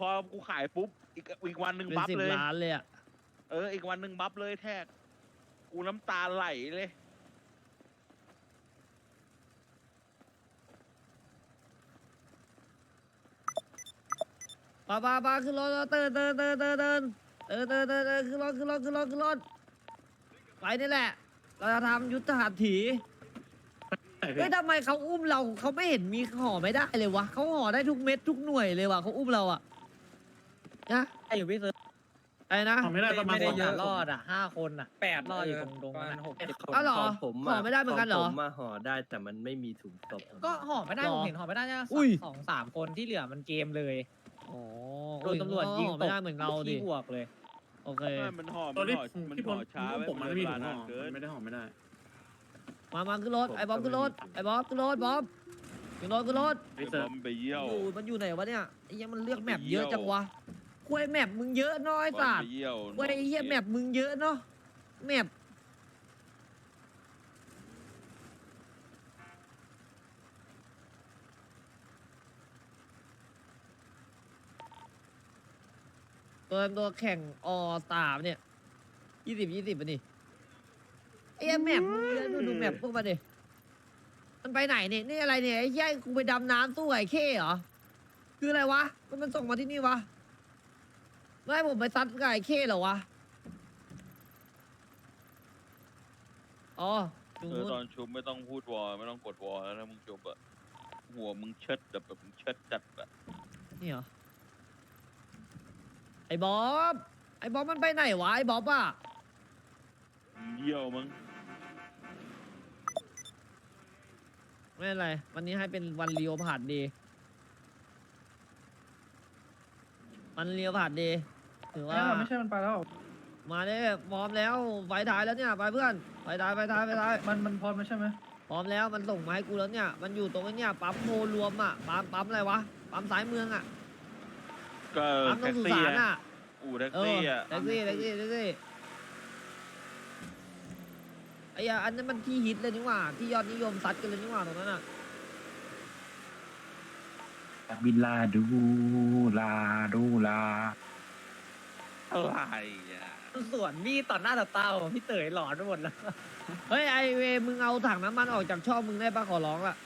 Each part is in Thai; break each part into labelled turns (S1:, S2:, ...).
S1: พอกูขายปุ๊บอีกอีกวันหนึ่ง
S2: เป็น
S1: บัฟ
S2: สิบ
S1: เลย
S2: ล้านเลยอะ
S1: เออ อีกวันหนึ่งบัฟเลยแท็กกูน้ำตาไหลเลย
S2: ป้าป้าป้าขึ้นรถเตือนเตือนเตือนเตือนเตือนเตือนเตือนเตือนเตือนขึ้นรถขึ้นรถขึ้นรถขึ้นรถไปนี่แหละ เราจะทำยุทธหัตถีเฮ้ยทำไมเขาอุ้มเราเขาไม่เห็นมีห่อไม่ได้เลยวะเขาห่อได้ทุกเม็ดทุกหน่วยเลยวะเขาอุ้มเราอะ นะ
S3: ไอ้อยู่พี่เซิร์ฟ
S2: ไอ้นะ
S4: ทำไม่ได้ประมาณ
S3: ไม่ได้เยอะ
S4: สง
S3: รอดอะห้าคนอะแปดรอดอยู่ตรงตรง
S5: ประ
S3: นั้น
S5: มาณ
S3: อะ
S5: หกเจ็ดคน
S2: อ้าวเหรอ
S5: ของผม
S2: ห่อไม่ได้เหมือนกันเหรอ
S5: ขงผมมาห่อได้แต่มันไม่มีถุงศพ
S3: ก็ห่อไม่ได้
S2: หรอ
S3: ผมเห็นห่อไม่ได้เนี่ย
S2: อุ้ย
S3: สองสามคนที่เหลือมันเกมเลย
S2: อ๋อ
S3: โดนตำรวจยิง
S2: ห่อ
S3: ต
S2: ไม่
S3: ก
S2: ได้เหมือนเราดิ
S3: ที่บวกเลย
S2: โอเค
S1: ไม่มันห่อ
S4: ต
S1: มั
S4: อน
S1: น
S4: ที่
S1: ห่อมัน
S4: ที่ผ
S1: ห่
S4: ม
S1: อช้า
S4: ผม
S1: ไว้
S4: มันไม่มี
S1: เว
S4: ถุ
S1: ลาง
S4: ห่
S1: นา
S4: อน
S1: เกิน
S4: ไม่ได้ห่อไม่ได้
S2: มามาขึ้นรถไอ้บ๊อบขึ้นรถไอ้บ๊อบขึ้นรถบ๊อบขึ้นรถขึ้นรถ
S1: ไอ้บอมไปเยี่ยว
S2: อยู่มันอยู่ไหนวะเนี่ยไอ้เหี้ยังมันเลือกแมป
S1: ไปเยี่
S2: เย
S1: ยว
S2: อะจังวะ ควยแมปมึงเยอะเน้อย
S1: บอ
S2: สั
S1: ม
S2: ต
S1: ไป
S2: ว์
S1: เยี่ยว
S2: ควยไอ้เหี้ยแมปมึงเยอะเนาะแมปตัวตัวแข่งอสามเนี่ยยี่สิบยี่สิบป่ะนี่ไอ้เหี้ยแมปมึงเยอะดูดูแมปพวกมันดิมันไปไหนเนี่ยนี่อะไรเนี่ยไอ้เหี้ยกูไปดำน้ำสู้ไอ้เข้เหรอ คืออะไรวะ มันมันส่งมาที่นี่วะ ไม่ให้ผมไปซัดกับไอ้เข้เหรอวะ อ๋อตรง
S1: เออ
S2: นู้น
S1: ตอนชุบไม่ต้องพูดวอลไม่ต้องกดวอลแล้วถ้ามึงชุบอะหัวมึงเชิดแบบแบบมึงเชิดจัดอะ
S2: นี่เหรอ ไอ้บ๊อบ ไอ้บ๊อบมันไปไหนวะไอ้บ๊อบอะ
S1: เยี่ยวมึง
S2: ไม่เป็นไร วันนี้ให้เป็นวันเลียวผ่านดี วันเลียวผ่านดี ถือว่า
S6: ไม่ใช่มันไปแล้ว
S2: มาเด้พร้อมแล้วไฟท้ายแล้วเนี่ยไปเพื่อนไฟท้ายไฟท้ายไฟท้าย
S6: มันมันพอไม่ใช่ไหม
S2: พร้อมแล้วมันส่งมาให้กูแล้วเนี่ย มันอยู่ตรงไอ้เนี่ยปั๊มโมรวมอะปั๊มปั๊มอะไรวะปั๊มสายเมืองอะ
S1: ก็
S2: ปั๊มตร
S1: แท็
S2: ง
S1: ก
S2: สุ
S1: ซี่
S2: สาน
S1: อะ
S2: อะ
S1: อู่แท็ก
S2: เออ
S1: ซี่อะ
S2: แท็กซี่แท็กซี่แท็กซี่ไอ้ยาอันนั้นมันที่ฮิตเลยนี่หว่าที่ยอดนิยมซัดกันเลยนี่หว่าตรงนั้นอะ
S7: บินลาดูลาดูลา
S1: อะไรอะ
S3: สวนมีดต่อหน้าต่อตาผมพี่เต๋ยหลอนไปหมดแล้ว
S2: เฮ้ยไอเวมึงเอาถังน้ำมันออกจากช่องมึงได้ปะขอร้องละ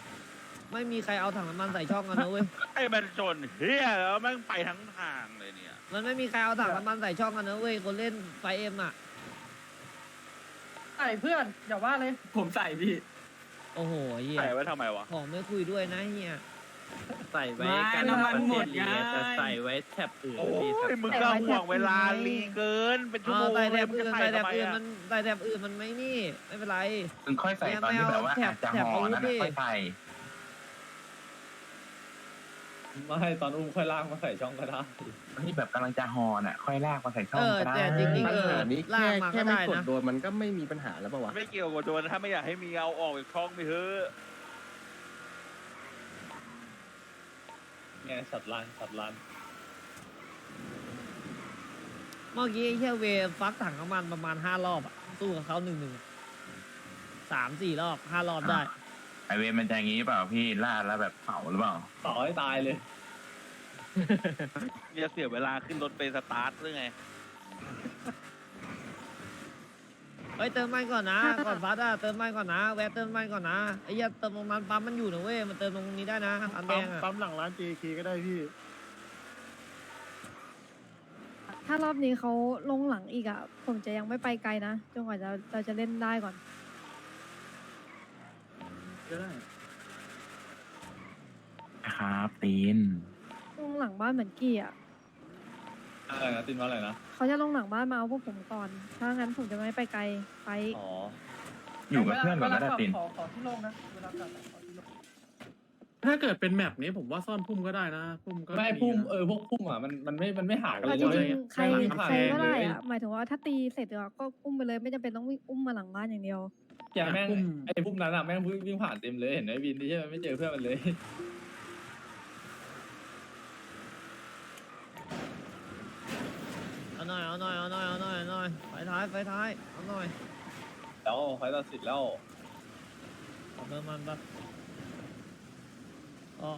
S2: ไม่มีใครเอาถังน้ำมันใส่ช่องกันนะเว้ย
S1: ไอ้มันชนเฮียแล้วแม่งไปทั้งทางเลยเนี่ย
S2: มันไม่มีใครเอาถังน้ำมันใส่ช่องกันนะเว้ยคนเล่นไฟเอ็มอะ
S6: ไอ้เพื่อนอย่าว่าเลย
S5: ผมใส่พี่
S2: โอ้โหเฮีย
S1: ใส่ไว้ทำไมวะ
S2: ของไม่คุยด้วยนะเฮีย
S5: ใส่ไว้
S3: ไม่
S5: กัน
S3: น้ำมันหมด
S5: เลีย
S3: ไง
S5: แต่ใส่ไว้แท็บอื่น
S1: โอ้
S5: พี่
S1: ยมึงก็ห่วงเวลาลีเกิน เป็นชั่ว
S2: เอา
S1: โมง
S2: ใส่แถ
S1: เลย
S2: บ
S1: มึง
S2: อื่
S1: จะ
S2: น
S1: ใส่
S2: ใส่แถบ
S1: ทำไม
S2: อื่น
S1: อะ
S2: มันใส่แถบอื่นมันไม่นี่ไม่เป็นไร
S7: ถึงค่อยใส่ตอนที่แบบว่า
S2: ไม่
S7: อาจจะ
S2: เอา
S7: ห่อ
S2: แถบ
S7: นั่น
S2: แถบ
S7: น่ะค่อยใส่
S8: ไม่ตอนอุ้มค่อยล่างมาใส่ช่องก็ได้
S7: ตอนที่แบบกำลังจะห่อน่ะ ค่อยลากมาใส่ช่อ
S2: เองอ
S7: ก็ได้
S2: แต่จริงๆ
S5: ปัญ
S2: เออ
S5: หานี้
S2: ลา
S5: แค่
S2: กมา
S5: แค่
S2: ก็
S5: ไม่
S2: ได้
S5: กด
S2: นะ
S5: โดนมันก็ไม่มีปัญหาแล้วป่าวะ
S1: ไม่เกี่ยวกับโดนถ้าไม่อยากให้มีเอาออกจากช่องไปเถอะ
S8: ไงสัตว์ลานสัตว์ลาน
S2: เมื่อกี้ไอ้เฮียเวฟักถังน้ำมันประมาณห้ารอบอะสู้กับเขาหนึ่งหนึ่งสามสี่รอบห้ารอบได้
S7: ไอเวรมันจะอย่างงี้เปล่าพี่ลาดแล้วแบบเผาหรือเปล่า
S8: ต่อให้ตายเลย
S1: จะเสียเวลาขึ้นรถไปสตาร์ทหรือไง
S2: เฮ้ยเติมมันก่อนนะ ก่อนฟัดอะเติมมันก่อนนะ แวะเติมมันก่อนนะไอ้เหี้ยเติมตรงนั้นปั๊มมันอยู่นะเว้ย มันเติมตรงนี้ได้นะอันแดงอะ
S4: ปั๊มหลังร้าน JK ก็ได้พี่
S9: ถ้ารอบนี้เขาลงหลังอีกอะ ผมจะยังไม่ไปไกลนะจนกว่าจะเราจะเล่นได้ก่อน
S4: ก็ได้
S7: ครับตีน
S9: ลงหลังบ้านเหมือนกี้อะ
S8: อะไรนะตินว่าอะไรนะ
S9: เขาจะลงหลังบ้านมาเอาพวกผมก่อน ถ้างั้นผมจะไม่ไปไกลไป
S8: อ๋อ
S7: อยู่กับเพื่อนก่อนก็ได้ตีน
S6: ขอขอที่ลงนะเวลากลับขอที่ลง
S4: ถ้าเกิดเป็นแมปนี้ผมว่าซ่อนพุ่มก็ได้นะพุ่มก็
S8: ไม่
S4: ดี
S8: พุ่ม
S4: นะ
S8: เออพวกพุ่มอะมันมันไม่มันไม่ห่างกัน
S9: เอา
S8: เลย
S9: จ
S8: เว้
S9: ริ
S8: ย
S9: งๆใคร
S4: ไม่หลัง
S9: ใครก็ได้
S8: เลย
S9: อะหมายถึงว่าถ้าตีเสร็จอะก็อุ้มไปเลยไม่จำเป็นต้องวิ่งอุ้มมาหลังบ้านอย่างเดียว
S8: อย่างแม่ง
S4: พุ่ม
S8: ไอ้พุ่มนั้นอะแม่งวิ่งผ่านเต็มเลยเห็นไหมวินที่ใช่ไหมไม่เจอเพื่อนมันเลย
S2: เอา หน่อยเอาหน่อยเอาหน่อยเอาหน่อยเอาหน่อยไฟท้ายไฟท้ายเอาหน่อย
S8: แล้วไฟตัดสิทธิ์แล้ว
S2: เอาเติมมันปะก็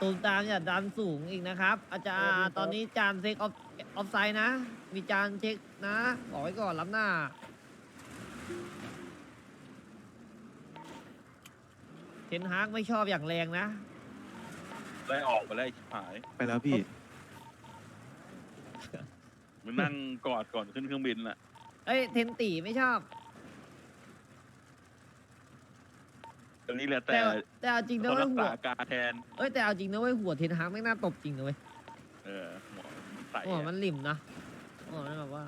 S2: ตูมตามอย่าดันสูงอีกนะครับ อาจารย์ตอนนี้จานเช็คออฟออฟไซด์นะ มีจานเช็คนะบอกไว้ก่อนล้ำหน้า เทนฮากไม่ชอบอย่างแรงนะ
S1: ไล่ออกไปแล้วไอ้ชิบหาย
S10: ไปแล้วพี่
S1: มึงนั่งกอดก่อนขึ้นเครื่องบินน่ะ
S2: เอ้ยเทนตีไม่ชอบ
S1: ตอนนี้เหลือแต่
S2: แต่แต่เอาจริงนะ
S1: เขา
S2: เว้
S1: รั
S2: ย
S1: ก
S2: หัว
S1: ษาการแทน
S2: เอ้ยแต่เอาจริงนะเว้ยหัวเทนฮากไม่น่าตบจริงนะเว้ย
S1: เออหัวมันใส่
S2: หัวมันหลิมนะหัวมันแบบว่า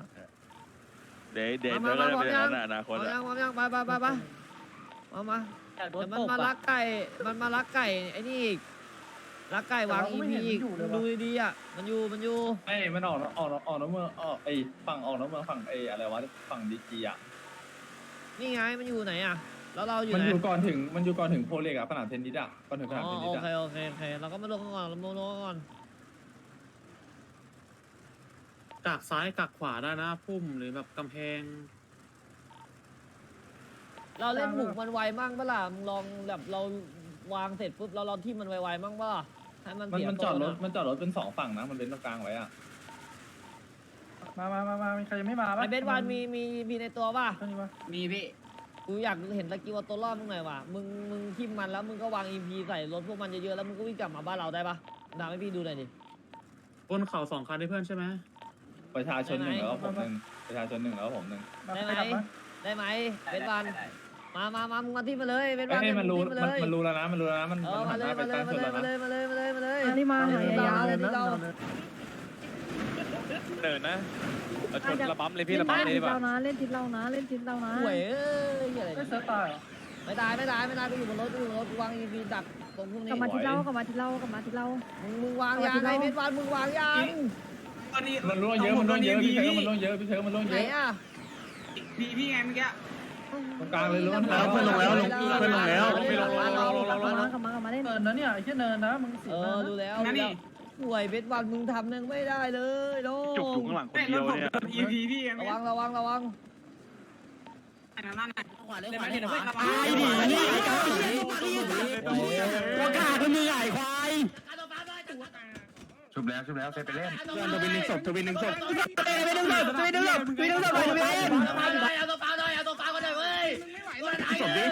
S1: เดย์เดย์
S2: มา
S1: แล้วก็
S2: มา
S1: จะเป็นอย่างนั้น
S2: มา
S1: น่ะอนาค
S2: พร้อ
S1: ต
S2: ม
S1: อะ
S2: ยังพร้อมยังไปไปไปไปมามา
S3: อยากโด
S2: เดี๋
S3: น
S2: ยวมัน
S3: ตบ
S2: มาลั
S3: อะ
S2: กไก่มันมาลักไก่ไอ้นี่อีก ลักไก่วางอีพีอีกดูดีๆอะมันอยู่มันอยู่
S8: ไอ้มันออกออกออกน้ำเมืองออกไอ้ฝั่งออกน้ำเมืองฝั่งไอ้อะไรวะฝั่งดีจีอะ
S2: นี่ไงมันอยู่ไหนอะแล้วเราอยู่
S8: มัน
S2: ไหน
S8: อยู่ก่อนถึงมันอยู่ก่อนถึงโพเล็กอะสนามเทนนิสอะก่อนถึงส
S2: อ๋
S8: นาม
S2: อ
S8: เทนนิ
S2: โอ
S8: ส
S2: เค
S8: อะ
S2: โอเคโอเคเราก็มาลงกันก่อนเรามาลงกันก่อน
S4: กากซ้ายกากขวาได้นะพุ่มหรือแบบกำแพง
S2: เราเล่นหมุกมันไวมั่งปะล่ะมึงลองแบบเราวางเสร็จปุ๊บเราเราที่มันไวๆมั่งปะล่ะ ให้มัน
S8: มัน
S2: เสีย
S8: มันจอดรถ
S2: ตัวะ
S8: มันจอดรถเป็นสองฝั่งนะ มันเป็นตรงกลางไว้อะ
S6: มามามามามีใครยังไม่มาปะ
S2: ไอเบสวันมีมีมีในตัวป่ะ
S6: เท่านี้ปะ
S3: มีพี่
S2: กูอยากเห็นตะกี้ว่าตัวรอดมึงหน่อยว่ะมึงมึงทิมมันแล้วมึงก็วางอีพีใส่รถพวกมันเยอะๆแล้วมึงก็วิ่งกลับมาบ้านเราได้ปะทำให้พี่ดูหน่อยดิ
S4: บนเขาสองคันได้เพื่อนใช่ไหม
S8: ประชาชนหนึ่งแล้วก็ผมหนึ่งประชาชนหนึ่งแล้วก็ผมหนึ่ง
S6: มา
S2: ได้
S6: ใค
S2: ไหม
S6: รดับปะ
S2: ได้ไหมเบสวันมามามามึงมาที่มาเลยเบส
S8: ไอ้
S2: วัน
S8: ให้
S2: เย
S8: มันรู้
S2: งที่มาเลย
S8: มันมันรู้แล้วนะมันรู้แล้วนะมัน
S2: เอ
S8: มั
S2: อนมา
S8: หัน
S2: เล
S8: ห
S2: ย
S8: น้าไป
S2: มาเลย
S8: ตั้ง
S2: มา
S8: ช
S2: เล
S8: น
S2: ย
S8: แล้ว
S2: มา
S8: นะ
S2: เลยมาเลยมาเลยมาเลย
S9: อันนี้มาหายายา
S2: เล
S9: เลยย
S2: ที่
S9: นะ
S2: เรา
S1: เดินนะเอาชนระบัมเลยพี่
S9: เล่
S1: ระ
S9: น
S1: บัมเลย
S9: ทิ
S1: ดี
S9: ศ
S1: กว่า
S9: เรานะเล่นทิศเรานะเล่นทิศเรานะ
S2: ห่วยเอ้ยเหี้ยอะไร
S6: ไม่
S2: เนี่ย
S6: เซิร์ฟตายเหรอ
S2: ไม่ตายไม่ตายไม่ตายกูอยู่บนรถกูอยู่บนรถกูวางอีพีดักตรงพวก
S9: ก
S2: นี้
S9: ลับมาทิศเรากลับมาทิศเรากลับมาทิศเรา
S2: มึงมึงวางยาง
S9: เอา
S2: ไง
S9: ที่เรา
S2: เบสวันมึงวางยาง
S8: มันร่วงเยอะมันร่วงเยอะพี่เชิงมันร่วงเยอะพี่เชิงมันร่วง
S2: ไห
S8: เย
S2: น
S8: อะ
S2: อะ
S3: พี่พี่ไงเมื่อกี้
S8: ตรงกลางเลยร่วง
S4: แล้วเพื่อนลงแล้วลงเพื่อนลงแล้ว
S2: ไม่ลงลงลงลง
S9: กลับ
S2: ลง
S9: มากลับมากลับมาเล่น
S6: เนินนะเนี่ยไอ้แค่เนินนะมึงสี
S2: เอ
S6: เนิ
S2: อน
S6: นะ
S2: ดูแล้วดูแล้วห่วยเบสวันมึงทำนึงไม่ได้เลยโด
S1: จุกอยู่ข้างหลังคนเดียวเนี่ย
S3: อีพีพี่ไง
S2: ระวังระวังระวัง
S3: นั่นน่ะ
S2: ขวาเลย
S3: เล่น
S2: ขวา
S3: มา
S2: เล
S3: เล่
S2: ย
S3: น
S2: ขวา
S3: มาไอ้ดิ
S7: ตัวขาดมือใหญ่ควายชุบแล้วชุบแล้วเซฟไปเล่น
S10: เพื่อนทวินหนึ่งศพทวินหนึ่งศพ
S7: ไม่ต้องหลบไม่ต้องหลบไม่ต้องหลบไม่ต้องหลบ
S2: เอาตัวฟ้าหน่อยเอาตัวฟ้าก็ได้เว้ย
S10: ศพดิ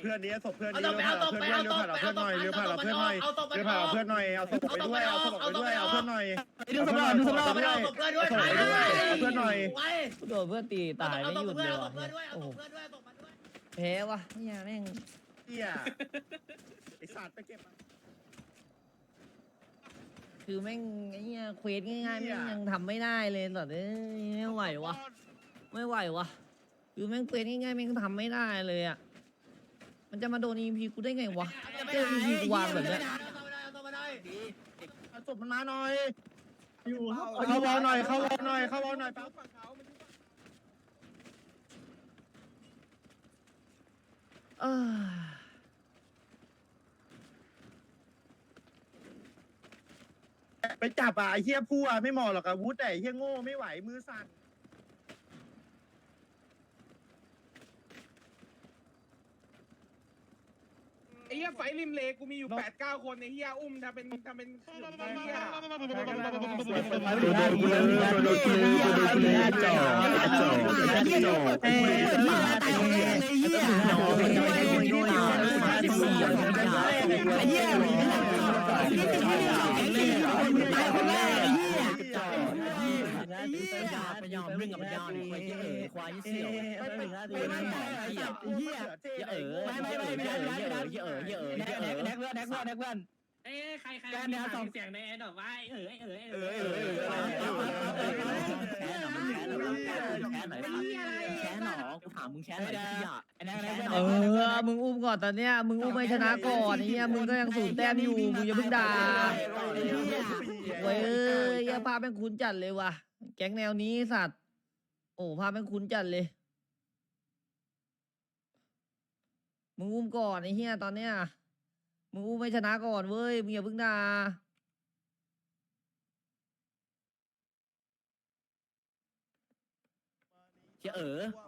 S10: เพื่อนนี้ศพเพื่อนนี้เรือผ่านเพื่อนเรือผ่านเพื่อนหน่อยเรือผ่านเพื่อนหน่อยเรือผ่านเพื่อนหน่อยเอาศพไปด้วยเอาศพไปด้วยเอาเพื่อนหน่อย
S7: ดึงสำรองดึงสำรอง
S10: ไปด้วยเอาศพไปด้วยเอาเพื่อนหน่อย
S2: โดนเพื่อนตีตายไม่หยุดเลยว่ะโอ้โหแพ้ว่ะเนี่ยแม่ง
S10: เฮียไอสัตว์ไปเก็บ
S2: คือแม่งไอ้เนี่ยเควสง่ายๆแม่งยังทำไม่ได้เลยตว์เอ้ยไม่ไหววะไม่ไหววะ คือแม่งเควสง่ายๆแม่งทำไม่ได้เลยอะ มันจะมาโดนอีพีกูได้ไงวะ เจออีพีกูวางแบบเนี้ย
S10: เอาศพมันมาหน่อย อยู่เข้าวอลหน่อยเข้าวอลหน่อยเข้าวอลหน่อยปั๊บ
S2: เออ
S10: ไปจับอะไอ้เฮียพั่วไม่เหมาะหรอกอาวุธแต่ไอ้เฮียโง่ไม่ไหวมือสั่น
S3: ไอ้เหี้ยไฟ ริมเลกูมีอยู่แปดเก้าคนไอ้เหี้ยอุ้มทำเป็นทำเป็น ไอ้เหี้ย
S10: โดนโดนกูเลยโดนกูเลยโดนกูเลยจ่อจ่
S7: แก๊
S3: งแน
S2: วนี้สัตว์ โอ้ภาพแม่งคุ้นจัดเลย มึงอุ้มก่อนไอ้เฮียตอนเนี้ย มึงอุ้มไม่ชนะก่อนเว้ย มึงอย่าพึ่งด่า
S7: เจ๋
S3: อ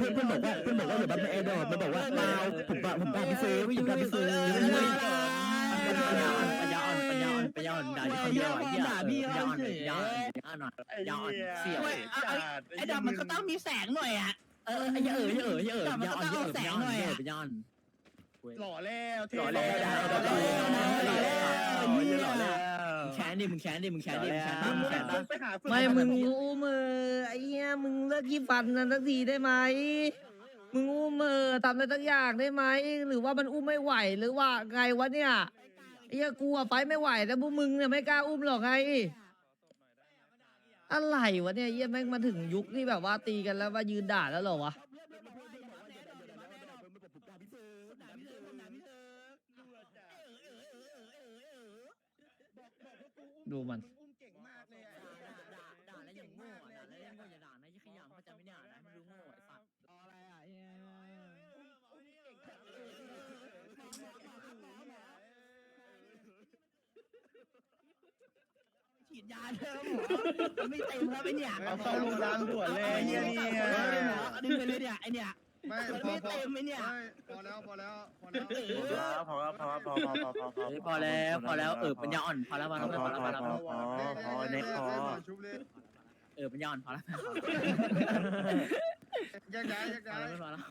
S3: เพื่อนเพื่อนบอกว่าเพื่อนบอกว่าเดี๋ยวมันแอร์ดรอปมันบอกว่าเปล่าผมปะผมปะไปซื้อผมปะไปซื้อ
S7: ปัญญาอ่อนปัญญาอ่อนปัญญาอ่อนปัญญาอ่อนด่าที่คนเดียวไอ้เหี้ยปัญญาอ่อนปัญญาอ่อนปัญญาอ่อนปัญญาอ่อนเสี่ยว
S3: ไอ้ดำมันก็ต้องมีแสงหน่อยอะ
S7: เออไอ้เหี้ยเอ๋ยเอ๋ยเอ๋ยปัญญาอ่อนเอ๋ยปัญญาอ่อนเอ๋ยปัญญาอ่อน
S10: หล่อแล้ว
S7: หล่อแล้วหล่อแล้วหล่อแล้วหล่อแล้ว แค้นดิมึงแค้นดิมึงแค้นดิมึงแค้นดิมึงแค้นดิ
S10: ไปหาฝึก
S2: ไม่มึงอู้มือไอ้เหี้ยมึงเลิกขี้ฟันนั้นสักทีได้ไหมมึงอู้มือทำอะไรสักอย่างได้ไหมหรือว่ามันอุ้มไม่ไหวหรือว่าไงวะเนี่ยไอ้เหี้ยกูอะไฟไม่ไหวแต่พวกมึงเนี่ยไม่กล้าอุ้มหรอกไงอะไรวะเนี่ยเหี้ยแม่งมาถึงยุคที่แบบว่าตีกันแล้วว่ายืนด่าแล้วเหรอวะ ดูมัน
S10: อุ้มเก่งมากเลย
S7: ด่าแล้วอย่างโง่ด่าแล้วอย่างโง่อย่าด่านะยี่ขยำเขาจะไม่ด่านะไม่รู้โง่ไอ้สัตว์
S3: ฉีดยาเถอะหมอไม่เต็มแล้วไอ้เนี่ย
S10: เอาเข้าโรงพยาบาลด่วนเลยเฮียนี่
S3: หมอดึงไปเลยเนี่ยไอ้เนี่ย
S10: ไม่
S3: มัน
S10: พอ
S3: ไม่
S10: พอ
S3: เต็มไอ้เนี่ย
S10: พอแล้วพอแล้วพอแล้ว
S11: พอแล้วพอแล้วพอแล้วพอพอพอพอ
S7: เฮ้ยพอแล้วพอแล้วเออปัญญาอ่อนพอแล้วพอแล้วพอแล้วพอแล้วพอแล้ว
S11: พอเน็กพอ
S10: ชุบเลย
S7: เออปัญญาอ่อนพอแล้ว
S10: แยกย้ายแยก
S7: พอ
S10: ย้าย
S7: แล้วพอแล้ว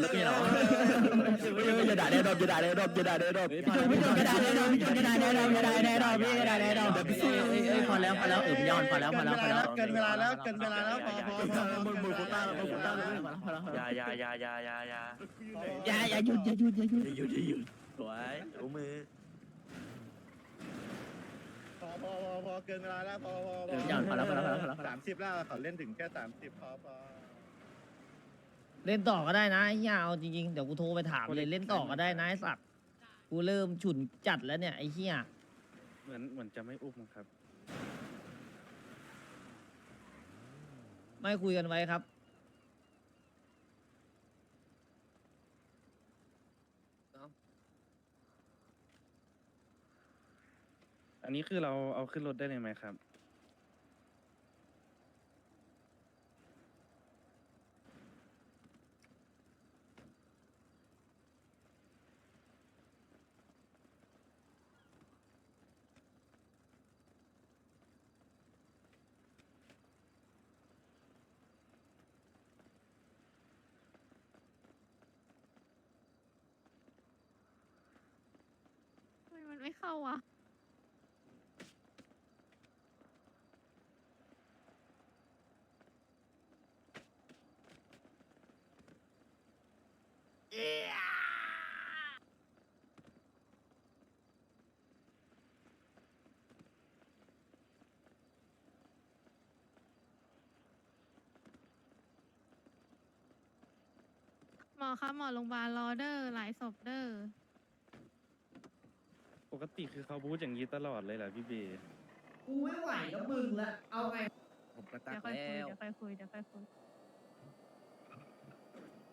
S7: แล้วเป็นหรอ
S3: อย่าด่าแน่นอนอย่าด่าแน่นอนอย่าด่าแน่นอนพี่จุนพี่จุนอย่าด่าแน่นอนพี่จุนอย่าด่าแน่นอนอย่าด่าแน่นอนพี่อย่าด่าแน่นอนเดี๋ยวพี่
S7: เอ้ยเอ้ยพอแล้วพอแล้วเออปัญญาอ่อนพอแล้วพอแล้วพอแล้ว
S10: เกินเวลาแล้วเกินเวลาแล้วพอพอพอ
S3: มึงมึงกูต้ามึงกูต้า
S7: พอแล้วพอแล้วพอ
S11: อ
S7: แล้ว
S11: ย่าอย่าอย่าอย่าอย่าอย่า
S3: อย่าอย่าหยุดอย่าหยุดอย่าหยุด
S11: หยุดหยุดสวยรู้มือ
S10: พอพอพอพอเกินเวลาแล้วพอพอ
S7: เออปัญญาอ่อนพอแล้วพอแล้วพอแล้วพอแล้ว
S10: สามสิบแล้วเขาเล่นถึงแค่สามสิบพอพอ
S2: เล่นต่อก็ได้นะไอ้เหี้ยเอาจริงๆ เดี๋ยวกูโทรไปถามเลยเล่นต่อก็ได้นะไอ้สัตว์กูเริ่มฉุนจัดแล้วเนี่ยไอ้เหี้ย
S11: เหมือนเหมือนจะไม่อุ้มครับ
S2: ไม่คุยกันไว้ครับ
S11: อันนี้คือเราเอาขึ้นรถได้เลยไหมครับ
S12: ทำไาวะหมอคะหมอโรงพยาบาลรอเดอร์หลายศพเดอร์
S11: กติคือเขาพูดอย่างนี้ตลอดเลยเหรอพี่เบ
S2: กูไม่ไหวแล้วมึงละเอาไง
S3: ผมกระตั
S12: เดี๋
S3: ก
S12: ยวค่อยคุย
S3: แล้ว
S12: เดี๋ยวค่อยคุยเดี๋ยวค่อยคุย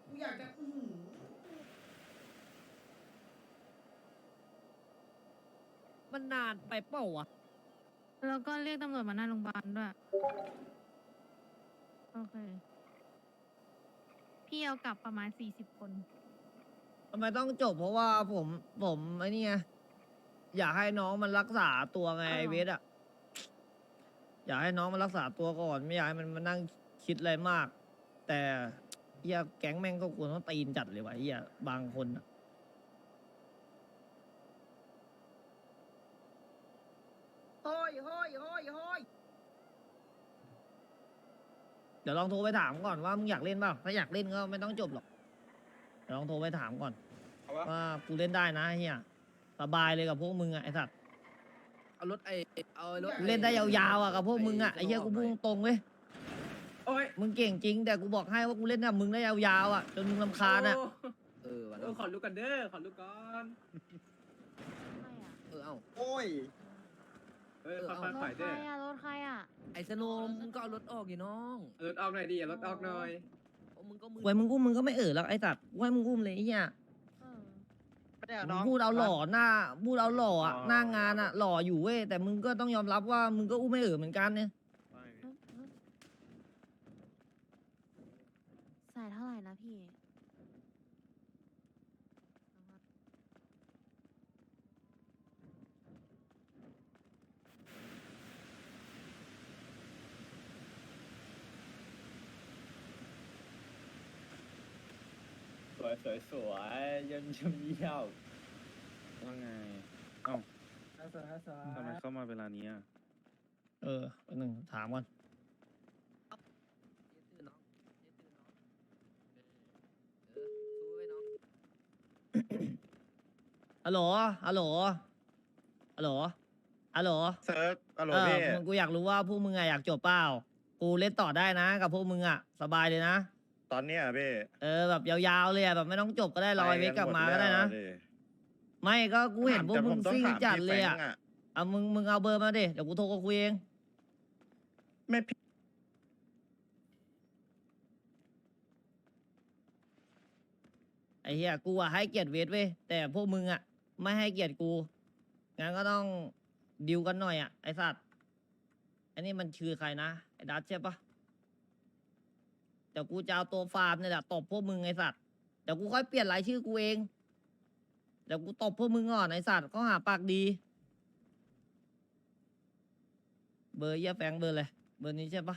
S2: กูอยากจะอื้อหือมันนานไปเปล่าวะ
S12: แล้วก็เรียกตำรวจมาหน้าโรงพยาบาลด้วย โอเค พี่เอากลับประมาณสี่สิบคน
S2: ทำไมต้องจบเพราะว่าผมผมไอ้นี่ไง อยากให้น้องมันรักษาตัวไง
S12: อ้าว
S2: ไอ้เวทอะอยากให้น้องมันรักษาตัวก่อนไม่อยากให้มันมานั่งคิดอะไรมาก แต่เฮียแก๊งแม่งก็ควรต้องตีนจัดเลยวะเฮียบางคนอะโฮ้ยโฮ้ยโฮ้ยโฮ้ยเดี๋ยวลองโทรไปถามก่อนว่ามึงอยากเล่นเปล่าถ้าอยากเล่นก็ไม่ต้องจบหรอกเดี๋ยวลองโทรไปถามก่อนว่ากูเล่นได้นะเฮีย สบายเลยกับพวกมึงอะไอสัตว์
S13: เอารถไอเอารถ
S2: เล่นได้ยาวๆอะกับพวกมึงอะไอเฮียกูพูดตรงๆเว้ย
S13: โอ้ย
S2: มึงเก่งจริง แต่กูบอกให้ว่ากูเล่นกับมึงได้ยาวๆอะจนมึงลำคาญอะ
S13: เออวัน
S2: เออ
S5: ขอลูกกันเด้อขอลูกก่อน
S7: เออเอา
S10: โอ้ย
S5: เออค่อยๆขายเด้อ
S9: รถใครอะ
S7: ไอ้สโนมมึงก็เอารถออกอยู่น้อง
S5: รถออกหน่อยดิรถออกหน่อย
S7: โอ้มึงก็มือ
S2: ไว้มึงอุ้มมึงก็ไม่เออแล้วไอ้สัตว์ไว้มึงอุ้มเลยไอ้เหี้ย มึงพูดเอาหล่อหน้าพูดเอาหล่ออะหน้างานอะหล่ออยู่เว้ยแต่มึงก็ต้องยอมรับว่ามึงก็อุ้มไม่เออเหมือนกันเนี่ย
S9: ใส่เท่าไหร่นะพี่
S8: วยสวยสวยเยี่ยมเยี่ยมเยี่ยม
S1: ว่าไงเอ้า
S6: ฮัสซันฮัสซัน
S1: ทำไมเข้ามาเวลานี้อะ
S2: เออแป๊บหนึ่งถามก่อน
S7: น้องเออสู้ไว้น้อง
S2: ฮัลโหลฮัลโหลฮัลโหลฮัลโหล
S10: เซิร์ฟฮัลโหล
S2: เออ
S10: พี่
S2: มึงกูอยากรู้ว่าพวกมึงอะอยากจบเปล่า กูเล่นต่อได้นะ กับพวกมึงอะสบายเลยนะ
S10: ตอนเนี้ยพี่
S2: เออแบบยาวๆเลยอะแบบไม่ต้องจบก็ได้รอยเวกกลับมาก็ได้นะไม่ก็กูเห็นพวกมึงซิ่งจัดเลยอะเอามึงมึงเอาเบอร์มาดิเดี๋ยวกูโทรกับคุยเอง
S10: ไม่พี่
S2: ไอ้เหี้ยกูอะให้เกียรติเวทเว้ยแต่พวกมึงอะไม่ให้เกียรติกูงั้นก็ต้องดิวกันหน่อยอะไอ้สัตว์อันนี้มันชื่อใครนะไอ้ดัตใช่ปะ เดี๋ยวกูจะเอาตัวฟาร์มเนี่ยแหละตบพวกมึงไอสัตว์เดี๋ยวกูค่อยเปลี่ยนรายชื่อกูเอง เดี๋ยวกูตบพวกมึงก่อนไอสัตว์ก็หาปากดี เบอร์เยี่ยแฟงเบอร์เลยเบอร์นี้ใช่ปะ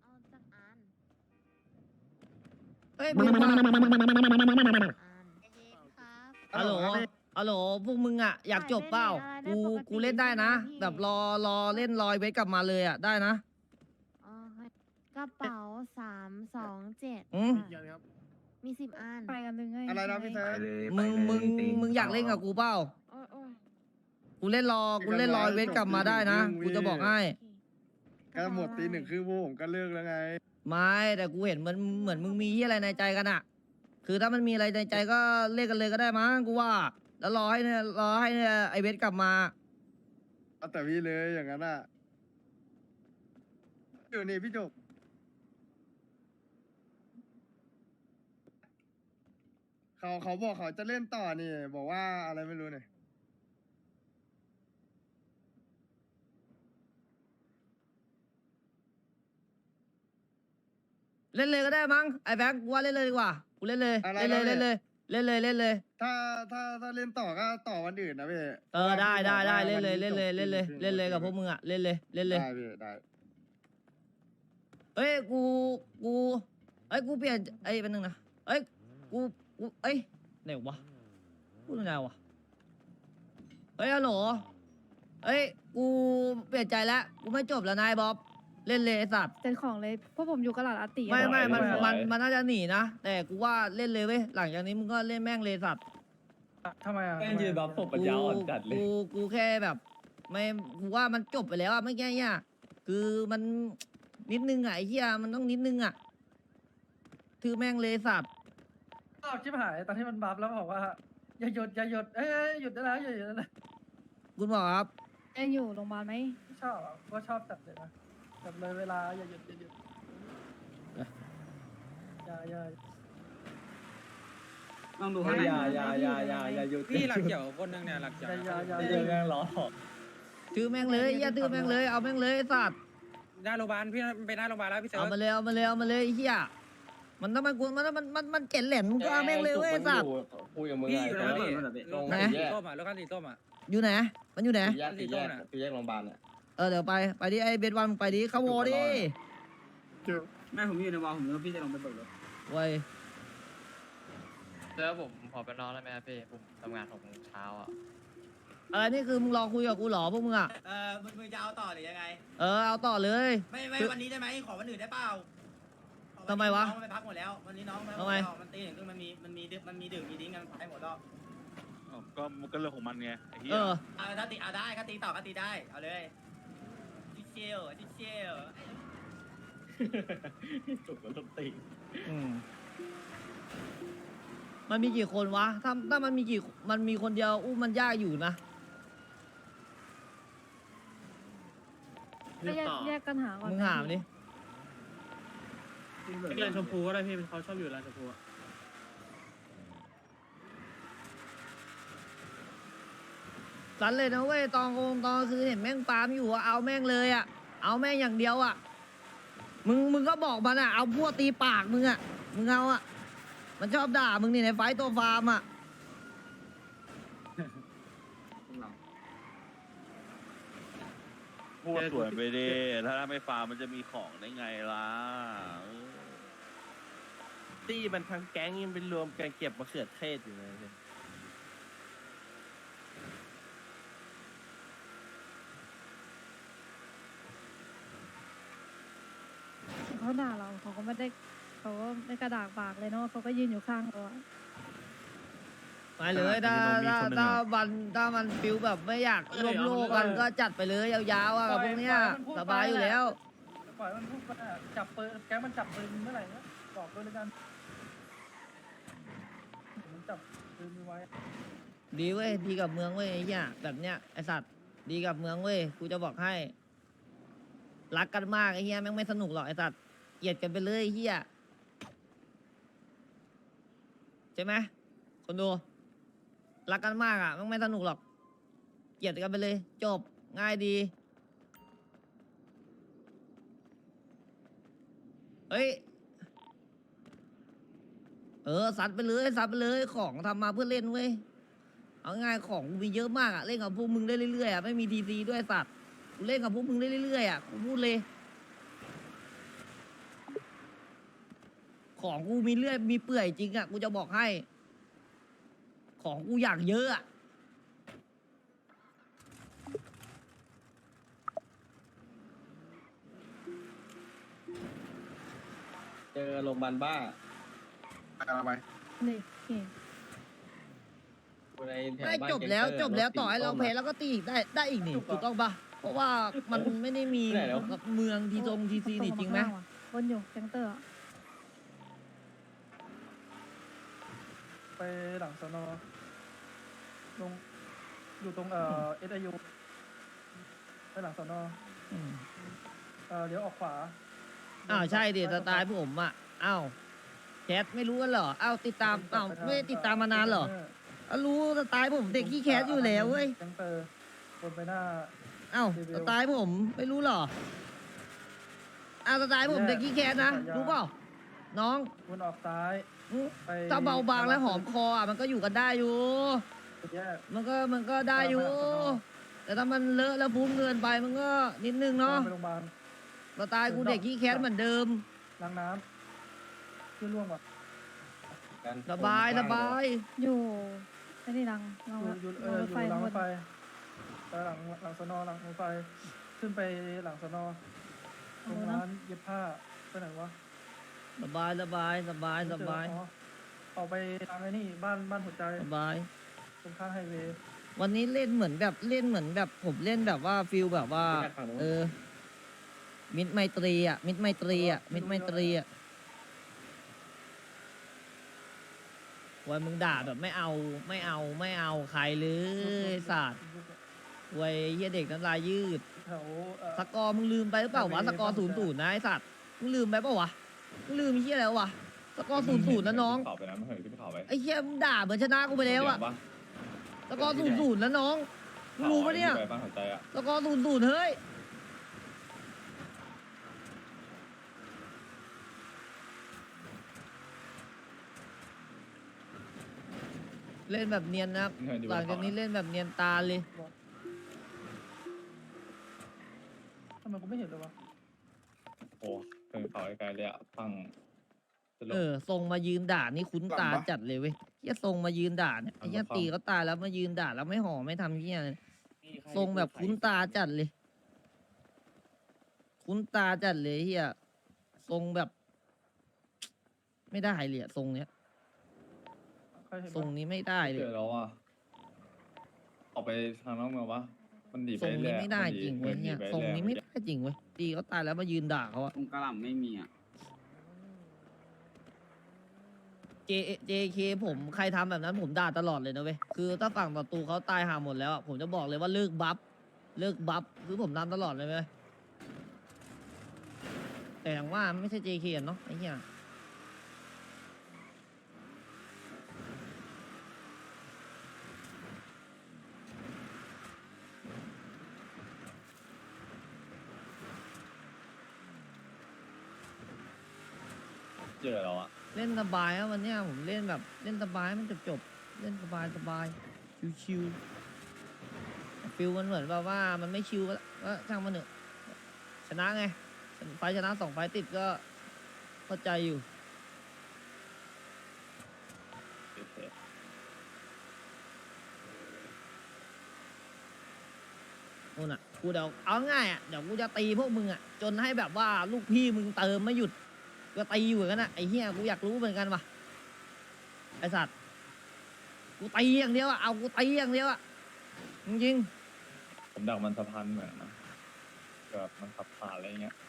S9: เอาจากอัน
S2: เฮ้ยมึงมา
S9: อันครับ
S2: ฮัลโหลฮัลโหลพวกมึงอะอยากจบเปล่า
S9: ได้
S2: กู
S9: ได้ปกติ
S2: กูเล่นได้นะ
S9: ใช่ไหมพี่
S2: แบบรอรอเล่นรอยเวทกลับมาเลยอะได้นะ
S9: อ๋อให้กระเป๋าสามสองเจ็ด
S2: อืม
S9: ค่ะมีสิบอันไปกันเลยไง
S10: อะไรนะพี่เซิร์ฟ
S2: มึงมึงมึงอยากเล่นกับกูเปล่า
S9: โอ้ยโอ้ย
S2: กูเล่นรอกูเล่นรอยเวทกลับมาได้นะกูจะบอกให้
S9: ก็หมดตีหนึ่งคือ
S10: ผมก็เลิกแล้วไง
S2: ไม่แต่กูเห็นมันเหมือนมึงมีอะไรในใจกันอะคือถ้ามันมีอะไรในใจก็เล่นกันเลยก็ได้มั้งกูว่า แล้วรอให้เนี่ยรอให้เนี่ยไอเวทกลับมา
S10: เอาแต่พี่เลยอย่างนั้นอะอยู่นี่พี่จบเขาเขาบอกเขาจะเล่นต่อนี่ บอกว่าอะไรไม่รู้เนี่ย
S2: เล่นเลยก็ได้มั้งไอแบงค์กูว่าเล่นเลยดีกว่ากูเล่นเลย
S10: อะไร
S2: เล่นเลย
S10: นะ
S2: เล่นเลยเล่นเลยเล่นเลย
S10: ถ้าถ้าถ้าเล่นต่อก็ต่อวันอื่นนะพี่
S2: เออได้ได้ได้เล่นเลยเล่นเลยเล่นเลยเล่นเลยกับพวกมึงอะเล่นเลยเล่นเลย
S10: ได้พี่ได้
S2: เอ้ยกูกูเอ้ยกูเปลี่ยนเอ้ยเป็นหนึ่งนะเอ้ยกูกูเอ้ยไหนวะพูดยังไงวะเฮ้ยฮัลโหลเอ้ยกูเปลี่ยนใจแล้วกูไม่จบแล้วนายบ๊อบ เล่นเลยไอ้สัตว์
S9: เซ็นของเลยพวกผมอยู่กระดาษอาติ
S2: ไม่ไม่มัน
S8: ไหวไหว
S2: มันมันน่าจะหนีนะ แต่กูว่าเล่นเลยเว้ยหลังจากนี้มึงก็เล่นแม่งเลยสัตว์
S6: ทำไมอะ
S8: แม่งยืนรับศพปัญญาอ่อนจัดเลย
S2: กูกูแค่แบบ ไม่กูว่ามันจบไปแล้วอะไม่แก่เนี่ยคือมันนิดนึงอะไอ้เหี้ยมันต้องนิดนึงอะคือแม่งเลยสัตว์
S6: ชอบชิบหายตอนที่มันบัฟแล้วบอกว่าอย่าหยุดอย่าหยุดเอ้ยเอ้ยหยุดได้แล้วอย่าหยุดได้แล้ว
S2: คุณหมอครับ
S9: ยังอยู่โรงพยาบาลไหม
S6: ไม่ชอบอะก็ชอบจัดเลยนะ จัดเลยเวลาอย่าหยุดอย่าหยุดอย่าอย่า
S5: ต้องดู
S8: เฮ้ยอย่าอย่าอย่าอย่าอย่าหยุด
S5: พี่หลักเขียวคนนึงเนี่ยหลักเขียว
S6: อย่าอย่า
S8: เดี๋ยวแม่งล้อ
S2: ถือแม่งเลยอย่าถือแม่งเลยเอาแม่งเลยไอ้สัตว์
S5: หน้าโรงพยาบาลพี่ไปหน้าโรงพยาบาลแล้วพี่เซิ
S2: เอา
S5: ร์ฟ
S2: มาเลยเอามาเลยเอามาเลยไอ้เหี้ยมันต้องมันกูมันมันมันมันเจ็ดเหรียญมึงก็เอาแม่งเลยเว้ยไอ้สัตว์
S8: คุยกับมึง
S5: พี่อยู่
S8: ไง
S5: นะพี่
S8: ตรง
S2: ไหน
S5: รถคันสีส้มอะรถคันสีส้มอะ
S2: อยู่ไหน มันอยู่ไหน
S8: แยกสี่แยกสี่แยกโรงพยาบาลอะ
S2: เออเดี๋ยวไปไปดิไอ้เบสวันมึงไปดิเข้าโวดิ
S5: แม่ผมอยู่ในวอลผมนึกว่าพี่จะลงไปเบิกรถ
S2: เว้ย
S14: แล้วผมขอไปนอนได้ไหมครับพี่ผมทำงานหกโมงเช้าอะ
S2: อะไรนี่คือมึงรอคุยกับกูเหรอพวกมึงอะ
S7: เออมึงมึงจะเอาต่อหรือยังไง
S2: เออเอาต่อเลย
S7: ไม่ไม่วันนี้ได้ไหมขอวันอื่นได้เปล่าขอวันนี้
S2: ทำไมวะ
S7: น้องไปพักหมดแล้ว วันนี้น้องไปพักห
S2: ทำ
S7: ม
S2: ไม
S7: ดแล้วมันตีหนึ่งครึ่งมันมีมันมีดื่มมันมีดื่มมีดิ้งกันไปหมดแล้ว
S1: อ้าวก็มันก็เรื่องของมันไงไอ้เหี้ย
S2: เออ
S7: เอาถ้าตีเอาได้ก็ตีต่อก็ตีได้เอาเลยดิ เชลดิเชล
S8: จุกแล้วต้องตี
S2: มันมีกี่คนวะ ถ้าถ้ามันมีกี่ มันมีคนเดียวอู้มันยากอยู่นะ
S9: ก็แยกแยกกันหาก่อน
S2: มึงหามดิ
S4: เรียนชมพูก็ได้พี่เขาชอบอยู่ร้านชมพูอะ
S2: สันเลยนะเว้ยตอนกลางตอนคือเห็นแม่งปาล์มอยู่อะเอาแม่งเลยอะเอาแม่งอย่างเดียวอะมึงมึงก็บอกมันอะเอาพวกตีปากมึงอะมึงเอาอะมันชอบด่ามึงนี่ในไฟต์ตัวฟาร์มอะ
S1: พูดสวยไปดิถ้าไม่ฟาร์มมันจะมีของได้ไงล่ะเออ
S10: ตี้มันทั้งแก๊งยังเป็นรวมกันเก็บมะเขือเทศอยู่เลย
S9: เขาด่าเราเขาก็ไม่ได้เขาก็ไม่กระดากปากเลยเนาะเขาก็ยืนอยู่ข้างเราอะ
S2: ไปเลยถ้าถ้าถ้ามันถ้ามันฟิลแบบไม่อยากร่วมโลกกันก็จัดไปเลยยาวๆอะกับพวกเนี้ยสบายอยู่แล้ว
S6: ปล่อยมันพูดไปอะจับปืนแก๊งมันจับปืนเมื่อไหร่นะบอกด้วยแล้วกันผมจับปืนไว้
S2: ดีเว้ยดีกับเมืองเว้ยไอ้เหี้ยแบบเนี้ยไอสัตว์ดีกับเมืองเว้ยกูจะบอกให้ รักกันมากไอ้เหี้ยแม่งไม่สนุกหรอกไอสัตว์ เกลียดกันไปเลยเหี้ยใช่ไหมคนดู รักกันมากอะม่งไม่สนุกหรอกเกลียดกันไปเลย จบง่ายดี เฮ้ย เออซัดไปเลยซัดไปเลยของทำมาเพื่อเล่นเว้ยเอาง่ายของมีเยอะมากอะเล่นกับพวกมึงได้เรื่อยๆอะไม่มีทีซีด้วยสัตว์เล่นกับพวกมึงได้เรื่อยๆอะกูพูดเลย ของกูมีเรื่อยมีเปื่อยจริงอะกูจะบอกให้ ของกูอยากเยอะอะ
S8: เจอโรงพยาบาลบ้า
S9: นี่นี่
S8: ในแถว
S2: ได้
S8: บ้าน
S2: จบแล้ว
S8: เกงเตอร์
S2: จบแล้ว
S8: ถติด
S2: ต่อให้เรา
S8: ต้ม
S2: แพ้
S8: อะ
S2: แล้วก็ตีอีกได้ได้อีกนี่ถูกต้องปะเพราะว่ามันไม่ได้มี
S8: ไหนแล้ว
S2: กับเมืองทีทรงทีซีนี่จริงไหม
S9: วนอยู่แก๊งเตอร์อะ
S6: ไปหลังสนอลงอยู่ตรงเอ่อเอสไอยูไปหลังสนอ
S2: อืม
S6: เอ่อเดี๋ยวออกขวา
S2: อ้าวใช่ดิสไตล์ผมอะอ้าวแคทไม่รู้กันเหรออ้าวติดตามอ้าวไม่ได้ติดตามมานานเหรออ้าวรู้สไตล์ผมเด็กขี้แคทอยู่แล้วเว้ย
S6: แก๊งเตอร์วนไปหน้า
S2: อ้าวสไตล์ผมไม่รู้เหรออ้าวสไตล์ผมเด็กขี้แคทนะรู้เปล่าน้อง
S6: วนออกซ้าย
S2: อื้อ
S6: ไป
S2: ถ้าเบาบางแล้วหอมคออะมันก็อยู่กันได้อยู่
S6: แยก
S2: มันก็มันก็ได้อยู่แต่ถ้ามันเลอะแล้วพุ่งเกินไปมันก็นิดนึงเนาะ
S6: ไปโรงพยาบาล
S2: สไตล์กูเด็กขี้แคทเหมือนเดิม
S6: ล้างน้ำขึ้นร่วงว่ะ
S8: กัน
S2: สบายสบาย
S9: อยู่ไอ้นี่หลังเรา
S6: อยู่
S9: อะ
S6: อยู่เอ
S9: เรา
S6: อ
S9: รถ
S6: อยู่
S9: ไฟ
S6: หลังร
S9: ว
S6: ถ
S9: น
S6: ไฟไปหลังหลังสนอหลังรถไฟ ขึ้นไปหลังสนอโรงร้านเย็บผ้าไปไหนวะ
S2: สบายสบายสบายสบาย
S6: อ๋อออกไปทางไอ้นี่บ้านบ้านหัวใจ
S2: สบาย
S6: ตรงข้างไฮเวย์
S2: วันนี้เล่นเหมือนแบบเล่นเหมือนแบบผมเล่นแบบว่าฟิลแบบว่า
S8: ไปฝั่งนู้น
S2: เออ มิตรไมตรีอะ มิตรไมตรีอะ มิตรไมตรีอะวันมึงด่าแบบไม่เอาไม่เอาไม่เอาใครเลยศาสตร์ไว้เฮียเด็กน้ำลายยืด
S6: แถวเอ่อ
S2: สกอร์มึงลืมไปหรือเปล่าวะสกอร์ศูนย์ศูนย์นะไอสัตว์มึงลืมไปเปล่าวะมึง ลืมเฮียแล้ววะสกอร์ศูนย์ศูนย์นะน้อง
S8: เข่าไปนะไม่เคยขึ้นเข่าไป
S2: ไอเฮียมึงด่าเหมือนชนะกูไปแล้วอะ
S8: เดี๋ย
S2: สกอร์ศูนย์ศูนย์นะน้องมึงรู้ปะเนี่ย
S8: ไปบ้านหัวใจอะ
S2: สกอร์ศูนย์ศูนย์เฮ้ยเล่นแบบเนียนนะครับ
S8: ไม่เคยดู
S2: หลังจากนี้เล่นแบบเนียนตาเลย
S6: ทำไมกูไม่เห็นเลยวะ
S8: โอ้ ขึ้นเข่าไกลๆเลยอะฟังจะล
S2: เองอทรงมายืนด่านี่คุ้นตาจัดเลยเว้ยหี้ยทรงมายืนด่าเนี่ยไอ้เหี้ยตีเขาตายแล้วมายืนด่าแล้วไม่ห่อไม่ทำเหี้ยเลยทรงแบบคุ้นตาจัดเลย คุ้นตาจัดเลยเหี้ยทรงแบบ ไม่ได้เลยอะทรงเนี้ย
S6: เคยเห็น
S2: ทรงนี้ไม่ได้เล
S8: เจ
S2: ย
S8: อแล้วอะ ออกไปทางนอกเมืองปะ มันดี
S2: ท
S8: ไป
S2: รง
S8: เล
S2: นี้
S8: ยอะ
S2: ไม่ได้
S8: มัน
S2: จริงเว้ยเนี่ย
S8: มั
S2: ทรงนี้ไม่
S8: ป
S2: ได้จริงเว้ยตีเขาตายแล้วมายืนด่าเขาอะ
S5: ตรงกระหล่ำไม่มีอะ
S2: J JK ผมใครทำแบบนั้นผมด่าตลอดเลยนะเว้ยคือถ้าฝั่งประตูเขาตายหาหมดแล้วอะผมจะบอกเลยว่าเลิกบัฟเลิกบัฟคือผมทำตลอดเลยเว้ยแต่อย่างว่าไม่ใช่ JK อะเนาะไอ้เหี้ย
S8: เจอแล้วอะ
S2: เล่นสบายอะวันเนี้ยผมเล่นแบบเล่นสบายมันจบจบๆเล่นสบายสบายชิวๆฟิลมันเหมือนแบบว่ามันไม่ชิวก็ก็ช่างมันเถอะชนะไงไฟล์ชนะสองไฟล์ติดก็เข้าใจอยู่
S8: โอเค
S2: นู่นอะกูเดี๋ยวเอาง่ายอะเดี๋ยวกูจะตีพวกมึงอะจนให้แบบว่าลูกพี่มึงเติมไม่หยุด ก็ตีอยู่อย่างนั้นอะไอ้เหี้ยกูอยากรู้เหมือนกันว่ะไอสัตว์กูตีอย่างเดียวอะเอากูตีอย่างเดียวอะจริง
S8: ผมดักมันสะพานเหมือนนะแบบมันขับผ่านอะไรเงี้ย
S2: ๆ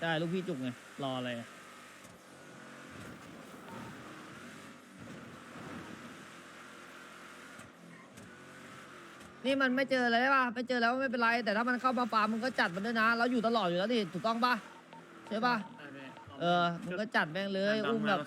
S2: ใช่ลูกพี่จุกไงรออะไรอะ นี่มันไม่เจออะไรใช่ป่ะไม่เจอแล้วไม่เป็นไร แต่ถ้ามันเข้ามาฟาร์มมึงก็จัดมันด้วยนะ เราอยู่ตลอดอยู่แล้วดิถูกต้องป่ะใช่ป่ะ เออมึงก็จัดแม่งเลย อุ้มแบบ